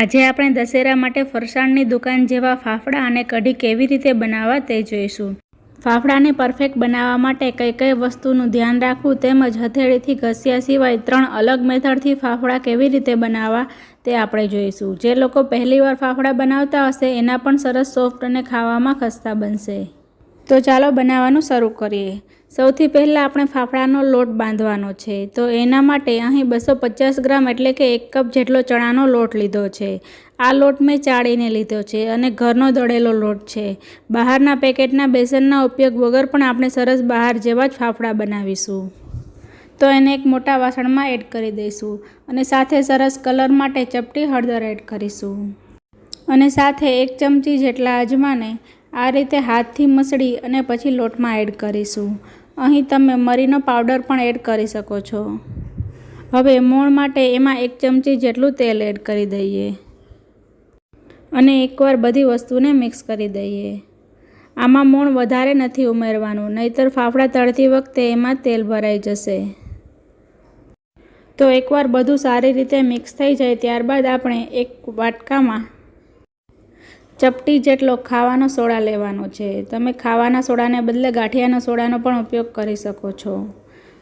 આજે આપણે દશેરા માટે ફરસાણની દુકાન જેવા ફાફડા અને કઢી કેવી રીતે બનાવવા તે જોઈશું. ફાફડાને પરફેક્ટ બનાવવા માટે કઈ કઈ વસ્તુનું ધ્યાન રાખવું તેમજ હથેળીથી ઘસ્યા સિવાય ત્રણ અલગ મેથડથી ફાફડા કેવી રીતે બનાવવા તે આપણે જોઈશું. જે લોકો પહેલીવાર ફાફડા બનાવતા હશે એના પણ સરસ સોફ્ટ અને ખાવામાં ખસ્તા બનશે. તો ચાલો બનાવવાનું શરૂ કરીએ. સૌથી પહેલાં આપણે ફાફડાનો લોટ બાંધવાનો છે. તો એના માટે અહીં બસો પચાસ ગ્રામ એટલે કે એક કપ જેટલો ચણાનો લોટ લીધો છે. આ લોટ મેં ચાળીને લીધો છે અને ઘરનો દળેલો લોટ છે. બહારના પેકેટના બેસનના ઉપયોગ વગર પણ આપણે સરસ બહાર જેવા જ ફાફડા બનાવીશું. તો એને એક મોટા વાસણમાં એડ કરી દઈશું અને સાથે સરસ કલર માટે ચપટી હળદર એડ કરીશું. અને સાથે એક ચમચી જેટલા અજમાને આ રીતે હાથથી મસળી અને પછી લોટમાં એડ કરીશું. અહીં તમે મરીનો પાવડર પણ એડ કરી શકો છો. હવે મોણ માટે એમાં એક ચમચી જેટલું તેલ એડ કરી દઈએ. અને એકવાર બધી વસ્તુને મિક્સ કરી દઈએ. આમાં મોણ વધારે નથી ઉમેરવાનું, નહીતર ફાફડા તળતી વખતે એમાં તેલ ભરાઈ જશે. તો એકવાર બધું સારી રીતે મિક્સ થઈ જાય, ત્યારબાદ આપણે એક વાટકામાં ચપટી જેટલો ખાવાનો સોડા લેવાનો છે. તમે ખાવાના સોડાને બદલે ગાંઠિયાના સોડાનો પણ ઉપયોગ કરી શકો છો.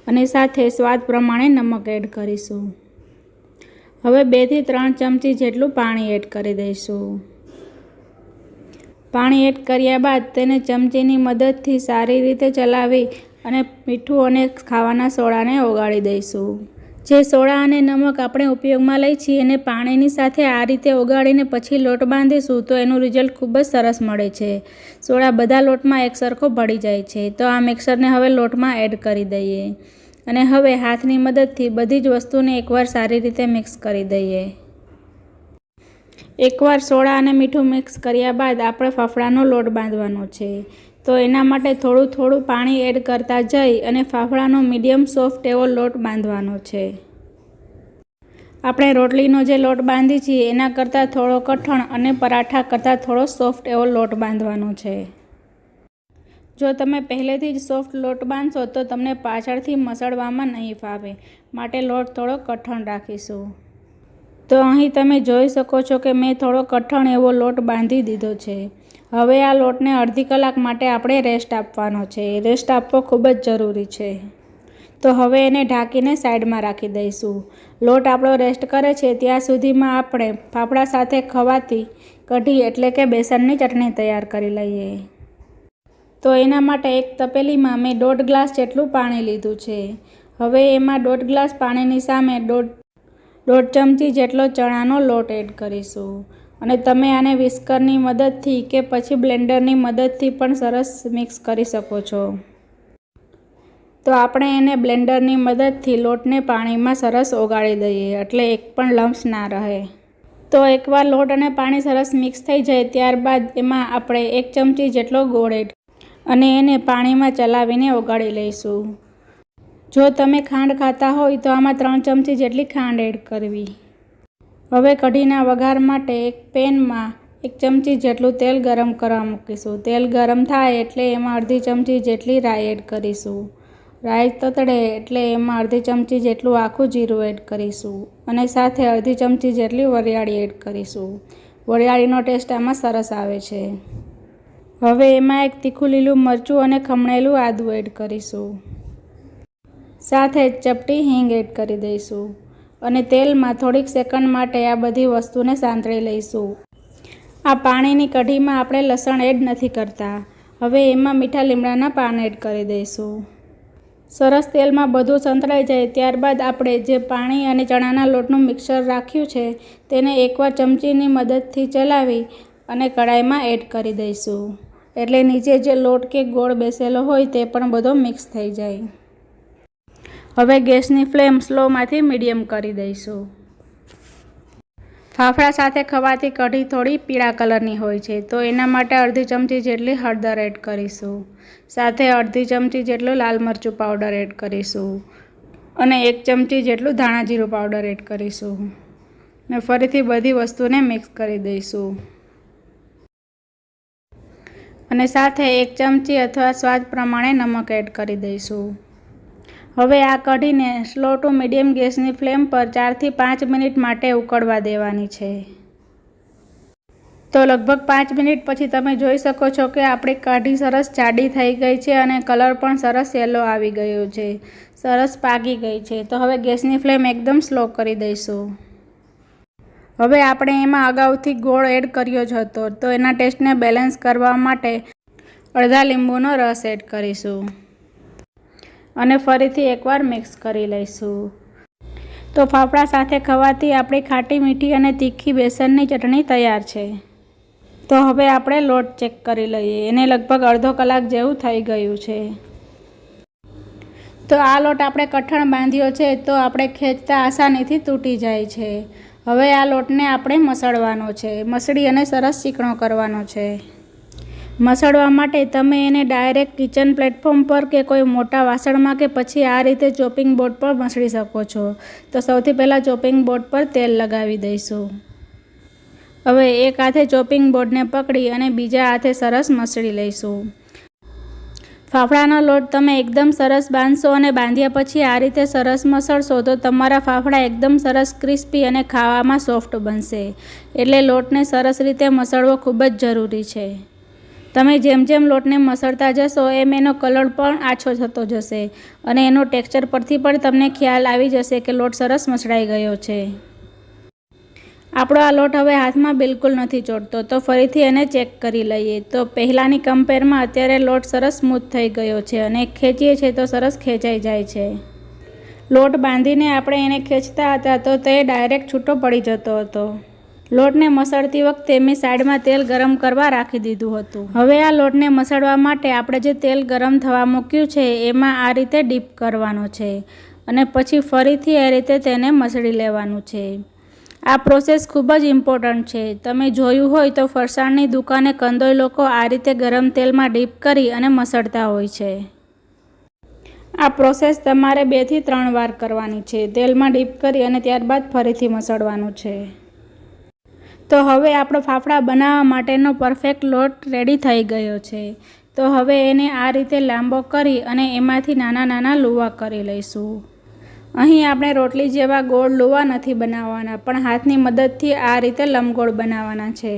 અને સાથે સ્વાદ પ્રમાણે નમક એડ કરીશું. હવે બેથી ત્રણ ચમચી જેટલું પાણી એડ કરી દઈશું. પાણી એડ કર્યા બાદ તેને ચમચીની મદદથી સારી રીતે ચલાવી અને મીઠું અને ખાવાના સોડાને ઓગાળી દઈશું. જે સોડા અને નમક આપણે ઉપયોગમાં લઈ છીએ એને પાણીની સાથે આ રીતે ઓગાળીને પછી લોટ બાંધીશું તો એનું રિઝલ્ટ ખૂબ જ સરસ મળે છે. સોડા બધા લોટમાં એક સરખો ભળી જાય છે. તો આ મિક્સરને હવે લોટમાં એડ કરી દઈએ અને હવે હાથની મદદથી બધી જ વસ્તુને એકવાર સારી રીતે મિક્સ કરી દઈએ. એકવાર સોડા અને મીઠું મિક્સ કર્યા બાદ આપણે ફાફડાનો લોટ બાંધવાનો છે. તો એના માટે થોડું થોડું પાણી એડ કરતા જઈ અને ફાફડાનો મીડિયમ સોફ્ટ એવો લોટ બાંધવાનો છે. આપણે રોટલીનો જે લોટ બાંધી છીએ, એના કરતાં થોડો કઠણ અને પરાઠા કરતાં થોડો સોફ્ટ એવો લોટ બાંધવાનો છે. જો તમે પહેલેથી જ સોફ્ટ લોટ બાંધશો, તો તમને પાછળથી મસળવામાં નહીં ફાવે. માટે લોટ થોડો કઠણ રાખીશું. તો અહીં તમે જોઈ શકો છો કે મેં થોડો કઠણ એવો લોટ બાંધી દીધો છે. હવે આ લોટને અડધી કલાક માટે આપણે રેસ્ટ આપવાનો છે. રેસ્ટ આપવો ખૂબ જ જરૂરી છે. તો હવે એને ઢાંકીને સાઈડમાં રાખી દઈશું. લોટ આપણો રેસ્ટ કરે છે ત્યાં સુધીમાં આપણે ફાફડા સાથે ખવાતી કઢી એટલે કે બેસનની ચટણી તૈયાર કરી લઈએ. તો એના માટે એક તપેલીમાં મેં દોઢ ગ્લાસ જેટલું પાણી લીધું છે. હવે એમાં દોઢ ગ્લાસ પાણીની સામે દોઢ દોઢ ચમચી જેટલો ચણાનો લોટ એડ કરીશું. અને તમે આને વિસ્કરની મદદથી કે પછી બ્લેન્ડરની મદદથી પણ સરસ મિક્સ કરી શકો છો. તો આપણે એને બ્લેન્ડરની મદદથી લોટને પાણીમાં સરસ ઓગાળી દઈએ, એટલે એક પણ લમ્સ ના રહે. તો એકવાર લોટ અને પાણી સરસ મિક્સ થઈ જાય, ત્યારબાદ એમાં આપણે એક ચમચી જેટલો ગોળ એડ અને એને પાણીમાં ચલાવીને ઓગાળી લઈશું. જો તમે ખાંડ ખાતા હોય તો આમાં ત્રણ ચમચી જેટલી ખાંડ એડ કરવી. હવે કઢીના વઘાર માટે એક પેનમાં એક ચમચી જેટલું તેલ ગરમ કરવા મૂકીશું. તેલ ગરમ થાય એટલે એમાં અડધી ચમચી જેટલી રાઈ એડ કરીશું. રાઈ તતડે એટલે એમાં અડધી ચમચી જેટલું આખું જીરું એડ કરીશું અને સાથે અડધી ચમચી જેટલી વરિયાળી એડ કરીશું. વરિયાળીનો ટેસ્ટ આમાં સરસ આવે છે. હવે એમાં એક તીખું લીલું મરચું અને ખમણેલું આદું એડ કરીશું. સાથે ચપટી હિંગ એડ કરી દઈશું. અને તેલમાં થોડીક સેકન્ડ માટે આ બધી વસ્તુને સાંતળી લઈશું. આ પાણીની કઢીમાં આપણે લસણ એડ નથી કરતા. હવે એમાં મીઠા લીમડાના પાન એડ કરી દઈશું. સરસ તેલમાં બધું સંતળાઈ જાય ત્યારબાદ આપણે જે પાણી અને ચણાના લોટનું મિક્સર રાખ્યું છે, તેને એકવાર ચમચીની મદદથી ચલાવી અને કડાઈમાં એડ કરી દઈશું. એટલે નીચે જે લોટ કે ગોળ બેસેલો હોય તે પણ બધો મિક્સ થઈ જાય. હવે ગેસની ફ્લેમ સ્લોમાંથી મીડિયમ કરી દઈશું. ફાફડા સાથે ખવાતી કઢી થોડી પીળા કલરની હોય છે, તો એના માટે અડધી ચમચી જેટલી હળદર એડ કરીશું. સાથે અડધી ચમચી જેટલું લાલ મરચું પાવડર એડ કરીશું અને એક ચમચી જેટલું ધાણા જીરું પાવડર એડ કરીશું. ને ફરીથી બધી વસ્તુને મિક્સ કરી દઈશું. અને સાથે એક ચમચી અથવા સ્વાદ પ્રમાણે નમક એડ કરી દઈશું. હવે આ કઢીને સ્લો ટુ મીડિયમ ગેસની ફ્લેમ પર ચારથી પાંચ મિનિટ માટે ઉકળવા દેવાની છે. તો લગભગ પાંચ મિનિટ પછી તમે જોઈ શકો છો કે આપણી કઢી સરસ જાડી થઈ ગઈ છે અને કલર પણ સરસ યલો આવી ગયો છે. સરસ પાકી ગઈ છે. તો હવે ગેસની ફ્લેમ એકદમ સ્લો કરી દઈશું. હવે આપણે એમાં અગાઉથી ગોળ એડ કર્યો જ હતો. તો એના ટેસ્ટને બેલેન્સ કરવા માટે અડધા લીંબુનો રસ એડ કરીશું. અને ફરીથી એકવાર મિક્સ કરી લઈશું. તો ફાફડા સાથે ખવાથી આપણી ખાટી મીઠી અને તીખી બેસનની ચટણી તૈયાર છે. તો હવે આપણે લોટ ચેક કરી લઈએ. એને લગભગ અડધો કલાક જેવું થઈ ગયું છે. તો આ લોટ આપણે કઠણ બાંધ્યો છે તો આપણે ખેંચતા આસાનીથી તૂટી જાય છે. હવે આ લોટને આપણે મસળવાનો છે. મસળી અને સરસ ચીકણો કરવાનો છે. મસળવા માટે તમે એને ડાયરેક્ટ કિચન પ્લેટફોર્મ પર કે કોઈ મોટા વાસણમાં કે પછી આ રીતે ચોપિંગ બોર્ડ પર મસળી શકો છો. તો સૌથી પહેલાં ચોપિંગ બોર્ડ પર તેલ લગાવી દઈશું. હવે એક હાથે ચોપિંગ બોર્ડને પકડી અને બીજા હાથે સરસ મસળી લઈશું. ફાફડાનો લોટ તમે એકદમ સરસ બાંધશો અને બાંધ્યા પછી આ રીતે સરસ મસળશો તો તમારા ફાફડા એકદમ સરસ ક્રિસ્પી અને ખાવામાં સોફ્ટ બનશે. એટલે લોટને સરસ રીતે મસળવો ખૂબ જ જરૂરી છે. તમે જેમ જેમ લોટને મસળતા જશો, એમ એનો કલર પણ આછો થતો જશે અને એનો ટેક્સચર પરથી પણ તમને ખ્યાલ આવી જશે કે લોટ સરસ મસળાઈ ગયો છે. આપણો આ લોટ હવે હાથમાં બિલકુલ નથી ચોટતો, તો ફરીથી એને ચેક કરી લઈએ. તો પહેલાંની કમ્પેરમાં અત્યારે લોટ સરસ સ્મૂથ થઈ ગયો છે અને ખેંચીએ છીએ તો સરસ ખેંચાઈ જાય છે. લોટ બાંધીને આપણે એને ખેંચતા હતા તો તે ડાયરેક્ટ છૂટો પડી જતો હતો. લોટને મસળતી વખતે મેં સાઈડમાં તેલ ગરમ કરવા રાખી દીધું હતું. હવે આ લોટને મસળવા માટે આપણે જે તેલ ગરમ થવા મૂક્યું છે, એમાં આ રીતે ડીપ કરવાનો છે અને પછી ફરીથી એ રીતે તેને મસળી લેવાનું છે. આ પ્રોસેસ ખૂબ જ ઇમ્પોર્ટન્ટ છે. તમે જોયું હોય તો ફરસાણની દુકાને કંદોઈ લોકો આ રીતે ગરમ તેલમાં ડીપ કરી અને મસળતા હોય છે. આ પ્રોસેસ તમારે બેથી ત્રણ વાર કરવાની છે. તેલમાં ડીપ કરી અને ત્યારબાદ ફરીથી મસળવાનું છે. તો હવે આપણો ફાફડા બનાવવા માટેનો પરફેક્ટ લોટ રેડી થઈ ગયો છે. તો હવે એને આ રીતે લાંબો કરી અને એમાંથી નાના નાના લુવા કરી લઈશું. અહીં આપણે રોટલી જેવા ગોળ લુવા નથી બનાવવાના, પણ હાથની મદદથી આ રીતે લંબગોળ બનાવવાના છે.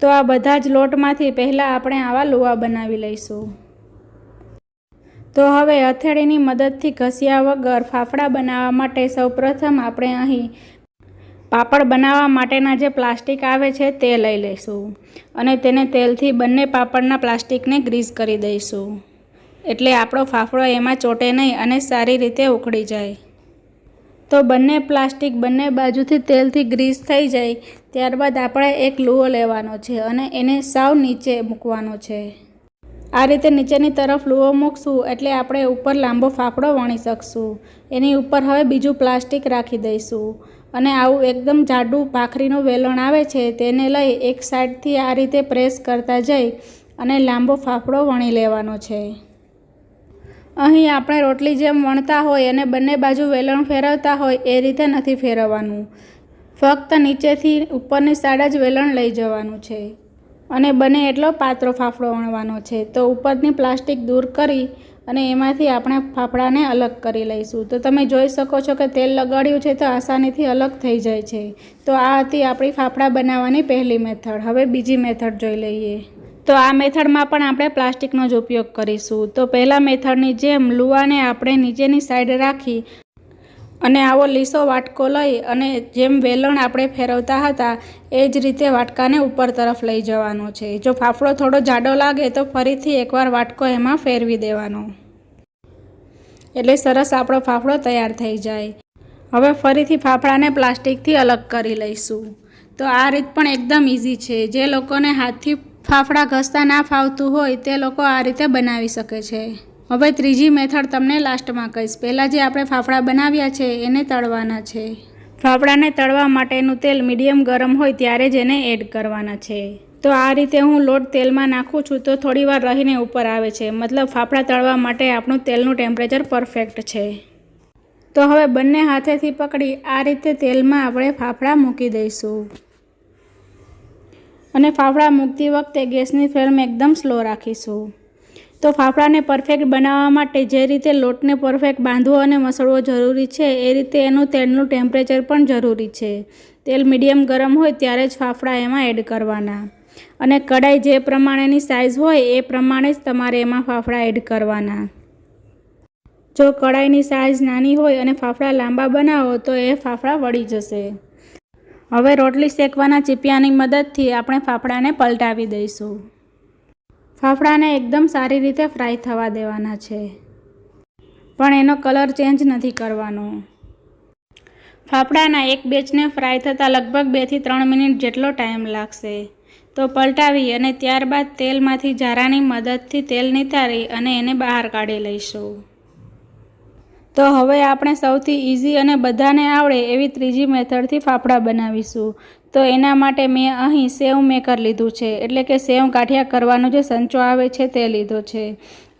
તો આ બધા જ લોટમાંથી પહેલાં આપણે આવા લુવા બનાવી લઈશું. તો હવે હથેળીની મદદથી ઘસ્યા વગર ફાફડા બનાવવા માટે સૌપ્રથમ આપણે અહીં પાપડ બનાવવા માટેના જે પ્લાસ્ટિક આવે છે તે લઈ લઈશું અને તેને તેલથી બંને પાપડના પ્લાસ્ટિકને ગ્રીસ કરી દઈશું. એટલે આપણો ફાફડો એમાં ચોટે નહીં અને સારી રીતે ઉખડી જાય. તો બંને પ્લાસ્ટિક બંને બાજુથી તેલથી ગ્રીસ થઈ જાય, ત્યારબાદ આપણે એક લૂવો લેવાનો છે અને એને સાવ નીચે મૂકવાનો છે. આ રીતે નીચેની તરફ લૂવો મૂકશું એટલે આપણે ઉપર લાંબો ફાફડો વણી શકશું. એની ઉપર હવે બીજું પ્લાસ્ટિક રાખી દઈશું. અને આવું એકદમ જાડું ભાખરીનું વેલણ આવે છે તેને લઈ એક સાઈડથી આ રીતે પ્રેસ કરતા જઈ અને લાંબો ફાફડો વણી લેવાનો છે. અહીં આપણે રોટલી જેમ વણતા હોય અને બંને બાજુ વેલણ ફેરવતા હોય એ રીતે નથી ફેરવવાનું. ફક્ત નીચેથી ઉપરની સાઈડ જ વેલણ લઈ જવાનું છે. અને બને એટલો પાતળો ફાફડો વણવાનો છે. તો ઉપરની પ્લાસ્ટિક દૂર કરી અને એમાંથી આપણે ફાફડાને અલગ કરી લઈશું. તો તમે જોઈ શકો છો કે તેલ લગાડ્યું છે તો આસાનીથી અલગ થઈ જાય છે. તો આ હતી આપણી ફાફડા બનાવવાની પહેલી મેથડ. હવે બીજી મેથડ જોઈ લઈએ. તો આ મેથડમાં પણ આપણે પ્લાસ્ટિકનો જ ઉપયોગ કરીશું. તો પહેલાં મેથડની જેમ લુવાને આપણે નીચેની સાઈડ રાખી અને આવો લીસો વાટકો લઈ અને જેમ વેલણ આપણે ફેરવતા હતા, એ જ રીતે વાટકાને ઉપર તરફ લઈ જવાનો છે. જો ફાફડો થોડો જાડો લાગે, તો ફરીથી એકવાર વાટકો એમાં ફેરવી દેવાનો. એટલે સરસ આપણો ફાફડો તૈયાર થઈ જાય. હવે ફરીથી ફાફડાને પ્લાસ્ટિકથી અલગ કરી લઈશું. તો આ રીત પણ એકદમ ઇઝી છે. જે લોકોને હાથથી ફાફડા ઘસતા ના ફાવતું હોય, તે લોકો આ રીતે બનાવી શકે છે. હવે ત્રીજી મેથડ તમને લાસ્ટમાં કહીશ. પહેલાં જે આપણે ફાફડા બનાવ્યા છે, એને તળવાના છે. ફાફડાને તળવા માટેનું તેલ મીડિયમ ગરમ હોય ત્યારે જ એને એડ કરવાના છે. તો આ રીતે હું લોટ તેલમાં નાખું છું તો થોડી વાર રહીને ઉપર આવે છે. મતલબ ફાફડા તળવા માટે આપણું તેલનું ટેમ્પરેચર પરફેક્ટ છે. તો હવે બંને હાથેથી પકડી આ રીતે તેલમાં આપણે ફાફડા મૂકી દઈશું. અને ફાફડા મૂકતી વખતે ગેસની ફ્લેમ એકદમ સ્લો રાખીશું. તો ફાફડાને પરફેક્ટ બનાવવા માટે જે રીતે લોટને પરફેક્ટ બાંધવો અને મસળવો જરૂરી છે, એ રીતે એનું તેલનું ટેમ્પરેચર પણ જરૂરી છે. તેલ મીડિયમ ગરમ હોય ત્યારે જ ફાફડા એમાં એડ કરવાના. અને કડાઈ જે પ્રમાણેની સાઇઝ હોય, એ પ્રમાણે જ તમારે એમાં ફાફડા એડ કરવાના. જો કડાઈની સાઇઝ નાની હોય અને ફાફડા લાંબા બનાવો, તો એ ફાફડા વળી જશે. હવે રોટલી શેકવાના ચીપિયાની મદદથી આપણે ફાફડાને પલટાવી દઈશું. ફાફડાને એકદમ સારી રીતે ફ્રાય થવા દેવાના છે. પણ એનો કલર ચેન્જ નથી કરવાનો. ફાફડાના એક બેચને ફ્રાય થતાં લગભગ બેથી ત્રણ મિનિટ જેટલો ટાઈમ લાગશે. તો પલટાવી અને ત્યારબાદ તેલમાંથી જારાની મદદથી તેલ નિતારી અને એને બહાર કાઢી લઈશું. તો હવે આપણે સૌથી ઇઝી અને બધાને આવડે એવી ત્રીજી મેથડથી ફાફડા બનાવીશું. તો એના માટે મેં અહીં સેવ મેકર લીધું છે. એટલે કે સેવ ગાંઠિયા કરવાનો જે સંચો આવે છે તે લીધો છે.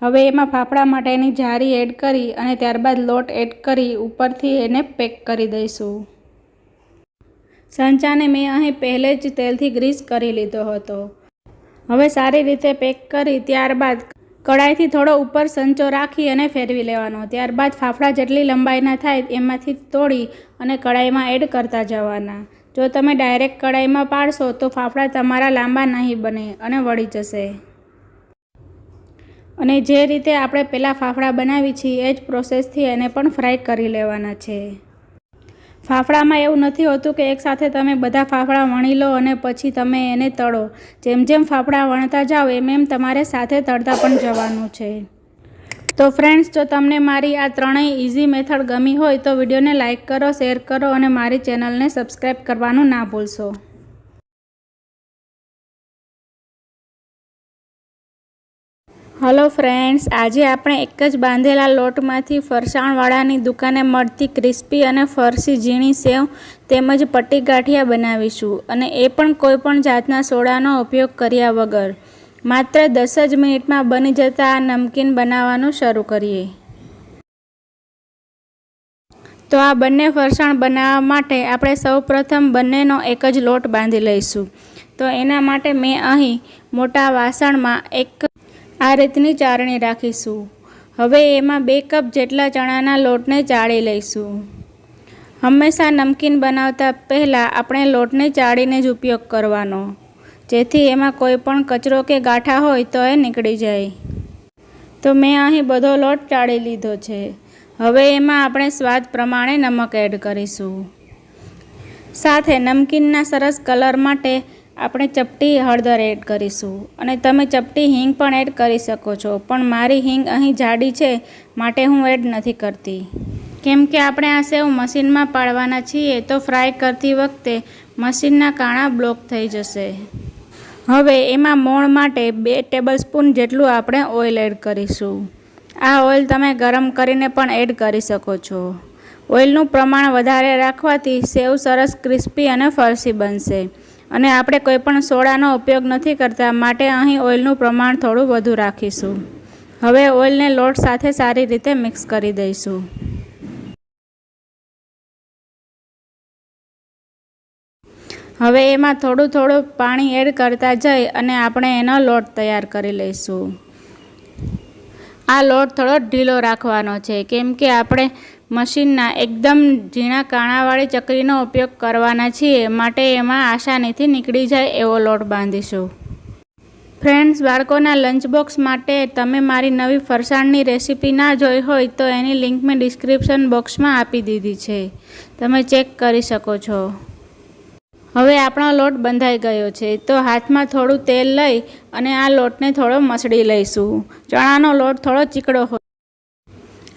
હવે એમાં ફાફડા માટેની જારી એડ કરી અને ત્યારબાદ લોટ એડ કરી ઉપરથી એને પેક કરી દઈશું. સંચાને મેં અહીં પહેલે જ તેલથી ગ્રીસ કરી લીધો હતો. હવે સારી રીતે પેક કરી ત્યારબાદ કડાઈથી થોડો ઉપર સંચો રાખી અને ફેરવી લેવાનો. ત્યારબાદ ફાફડા જેટલી લંબાઈના થાય એમાંથી તોડી અને કડાઈમાં એડ કરતા જવાના. જો તમે ડાયરેક્ટ કડાઈમાં પાડશો તો ફાફડા તમારા લાંબા નહીં બને અને વળી જશે. અને જે રીતે આપણે પહેલાં ફાફડા બનાવી છીએ, એ જ પ્રોસેસથી એને પણ ફ્રાય કરી લેવાના છે. ફાફડામાં એવું નથી હોતું કે એકસાથે તમે બધા ફાફડા વણી લો અને પછી તમે એને તળો. જેમ જેમ ફાફડા વણતા જાઓ, એમ એમ તમારે સાથે તળતા પણ જવાનું છે. તો ફ્રેન્ડ્સ જો તમને મારી આ ત્રણેય ઇઝી મેથડ ગમી હોય તો વિડીયોને લાઇક કરો શેર કરો અને મારી ચેનલને સબસ્ક્રાઈબ કરવાનું ના ભૂલશો. હલો ફ્રેન્ડ્સ આજે આપણે એક જ બાંધેલા લોટમાંથી ફરસાણવાળાની દુકાને મળતી ક્રિસ્પી અને ફરસી ઝીણી સેવ તેમજ પટ્ટી ગાંઠિયા બનાવીશું અને એ પણ કોઈપણ જાતના સોડાનો ઉપયોગ કર્યા વગર. માત્ર દસ જ મિનિટમાં બની જતા આ નમકીન બનાવવાનું શરૂ કરીએ. તો આ બંને ફરસાણ બનાવવા માટે આપણે સૌપ્રથમ બંનેનો એક જ લોટ બાંધી લઈશું. તો એના માટે મેં અહીં મોટા વાસણમાં એક આ રીતની ચારણી રાખીશું. હવે એમાં બે કપ જેટલા ચણાના લોટને ચાળી લઈશું. હંમેશા નમકીન બનાવતા પહેલાં આપણે લોટને ચાળીને જ ઉપયોગ કરવાનો. જેથી એમાં કોઈ પણ કચરો કે ગાંઠા હોય તો એ નીકળી જાય. તો મેં અહીં બધો લોટ ચાળી લીધો છે. હવે એમાં આપણે સ્વાદ પ્રમાણે નમક એડ કરીશું. સાથે નમકીનના સરસ કલર માટે આપણે ચપટી હળદર એડ કરીશું. અને તમે ચપટી હિંગ પણ એડ કરી શકો છો, પણ મારી હિંગ અહીં જાડી છે, માટે હું એડ નથી કરતી. કેમ કે આપણે આ સેવ મશીનમાં પાડવાના છીએ, તો ફ્રાય કરતી વખતે મશીનના કાણા બ્લોક થઈ જશે. હવે એમાં મોણ માટે બે ટેબલ સ્પૂન જેટલું આપણે ઓઇલ એડ કરીશું. આ ઓઇલ તમે ગરમ કરીને પણ એડ કરી શકો છો. ઓઇલનું પ્રમાણ વધારે રાખવાથી સેવ સરસ ક્રિસ્પી અને ફરસી બનશે. અને આપણે કોઈપણ સોડાનો ઉપયોગ નથી કરતા, માટે અહીં ઓઇલનું પ્રમાણ થોડું વધુ રાખીશું. હવે ઓઇલને લોટ સાથે સારી રીતે મિક્સ કરી દઈશું. હવે એમાં થોડું થોડું પાણી એડ કરતા જઈ અને આપણે એનો લોટ તૈયાર કરી લઈશું. આ લોટ થોડો ઢીલો રાખવાનો છે, કેમ કે આપણે મશીનના એકદમ ઝીણા કાણાવાળી ચકરીનો ઉપયોગ કરવાના છીએ, માટે એમાં આસાનીથી નીકળી જાય એવો લોટ બાંધીશું. ફ્રેન્ડ્સ, બાળકોના લંચ બોક્સ માટે તમે મારી નવી ફરસાણની રેસીપી ના જોઈ હોય તો એની લિંક મેં ડિસ્ક્રિપ્શન બોક્સમાં આપી દીધી છે. તમે ચેક કરી શકો છો. હવે આપણો લોટ બંધાઈ ગયો છે, તો હાથમાં થોડું તેલ લઈ અને આ લોટને થોડો મસળી લઈશું. ચણાનો લોટ થોડો ચીકડો હોય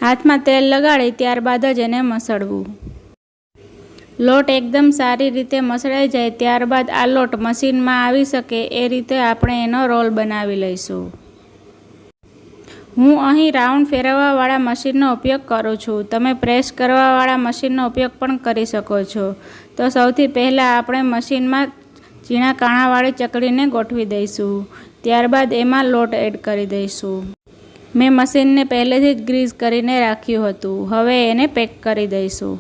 હાથમાં તેલ લગાડી ત્યારબાદ જ એને મસળવું. લોટ એકદમ સારી રીતે મસળાઈ જાય ત્યારબાદ આ લોટ મશીનમાં આવી શકે એ રીતે આપણે એનો રોલ બનાવી લઈશું. હું અહીં રાઉન્ડ ફેરવવાવાળા મશીનનો ઉપયોગ કરું છું. તમે પ્રેસ કરવાવાળા મશીનનો ઉપયોગ પણ કરી શકો છો. તો સૌથી પહેલાં આપણે મશીનમાં ઝીણા કાણાવાળી ચકડીને ગોઠવી દઈશું. ત્યારબાદ એમાં લોટ એડ કરી દઈશું. મેં મશીનને પહેલેથી જ ગ્રીઝ કરીને રાખ્યું હતું. હવે એને પેક કરી દઈશું.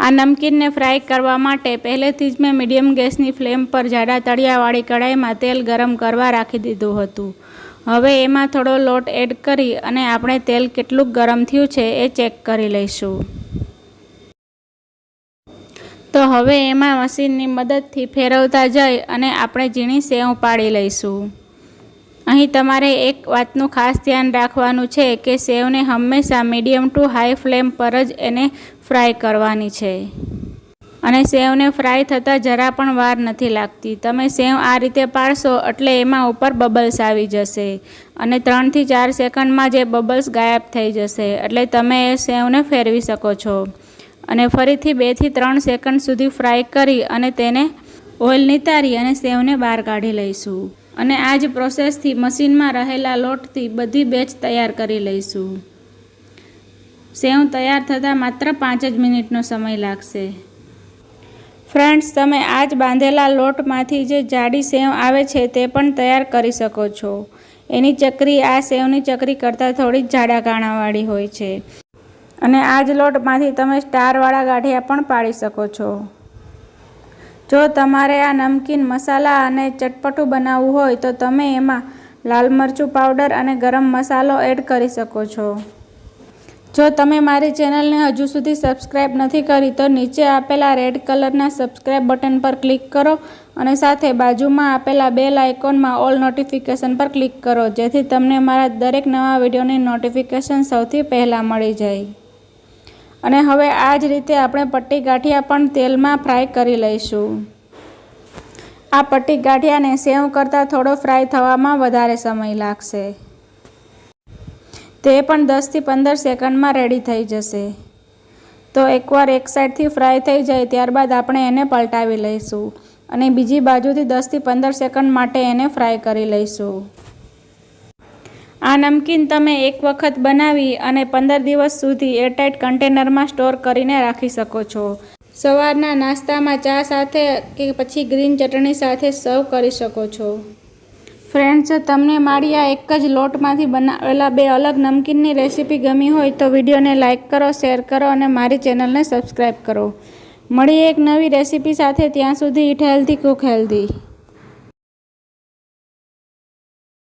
આ નમકીનને ફ્રાય કરવા માટે પહેલેથી જ મેં મીડિયમ ગેસની ફ્લેમ પર જાડા તળિયાવાળી કઢાઈમાં તેલ ગરમ કરવા રાખી દીધું હતું. હવે એમાં થોડો લોટ એડ કરી અને આપણે તેલ કેટલું ગરમ થયું છે એ ચેક કરી લઈશું. તો હવે એમાં મશીનની મદદથી ફેરવતા જઈ અને આપણે ઝીણી સેવ પાડી લઈશું. અહીં તમારે એક વાતનું ખાસ ધ્યાન રાખવાનું છે કે સેવને હંમેશા મીડિયમ ટુ હાઈ ફ્લેમ પર જ એને ફ્રાય કરવાની છે. અને સેવને ફ્રાય થતાં જરા પણ વાર નથી લાગતી. તમે સેવ આ રીતે પાડશો એટલે એમાં ઉપર બબલ્સ આવી જશે અને ત્રણથી ચાર સેકન્ડમાં જે બબલ્સ ગાયબ થઈ જશે એટલે તમે એ સેવને ફેરવી શકો છો. અને ફરીથી બેથી ત્રણ સેકન્ડ સુધી ફ્રાય કરી અને તેને ઓઇલ નિતારી અને સેવને બહાર કાઢી લઈશું. અને આ જ પ્રોસેસથી મશીનમાં રહેલા લોટથી બધી બેચ તૈયાર કરી લઈશું. સેવ તૈયાર થતાં માત્ર પાંચ જ મિનિટનો સમય લાગશે. ફ્રેન્ડ્સ, તમે આ જ બાંધેલા લોટમાંથી જે જાડી સેવ આવે છે તે પણ તૈયાર કરી શકો છો. એની ચકરી, આ સેવની ચકરી કરતાં થોડી જાડા કાણાવાળી હોય છે. અને આ જ લોટમાંથી તમે સ્ટારવાળા ગાંઠિયા પણ પાડી શકો છો. જો તમારે આ નમકીન મસાલા અને ચટપટું બનાવવું હોય તો તમે એમાં લાલ મરચું પાવડર અને ગરમ મસાલો એડ કરી શકો છો. જો તમે મારી ચેનલને હજુ સુધી સબસ્ક્રાઈબ નથી કરી તો નીચે આપેલા રેડ કલરના સબસ્ક્રાઈબ બટન પર ક્લિક કરો અને સાથે બાજુમાં આપેલા બેલ આઇકોનમાં ઓલ નોટિફિકેશન પર ક્લિક કરો, જેથી તમને મારા દરેક નવા વિડીયોની નોટિફિકેશન સૌથી પહેલાં મળી જાય. અને હવે આ જ રીતે આપણે પટ્ટી ગાંઠિયા પણ તેલમાં ફ્રાય કરી લઈશું. આ પટ્ટી ગાંઠિયાને સેવ કરતાં થોડો ફ્રાય થવામાં વધારે સમય લાગશે. તે પણ દસથી પંદર સેકન્ડમાં રેડી થઈ જશે. તો એકવાર એક સાઈડથી ફ્રાય થઈ જાય ત્યારબાદ આપણે એને પલટાવી લઈશું અને બીજી બાજુથી દસથી પંદર સેકન્ડ માટે એને ફ્રાય કરી લઈશું. આ નમકીન તમે એક વખત બનાવી અને પંદર દિવસ સુધી એરટાઇટ કન્ટેનરમાં સ્ટોર કરીને રાખી શકો છો. સવારના નાસ્તામાં ચા સાથે કે પછી ગ્રીન ચટણી સાથે સર્વ કરી શકો છો. ફ્રેન્ડ્સ, તમને મારી આ એક જ લોટમાંથી બનાવેલા બે અલગ નમકીનની રેસીપી ગમી હોય તો વિડીયોને લાઇક કરો, શેર કરો અને મારી ચેનલને સબસ્ક્રાઈબ કરો. મળી એક નવી રેસીપી સાથે. ત્યાં સુધી ઇટ હેલ્ધી કુક હેલ્ધી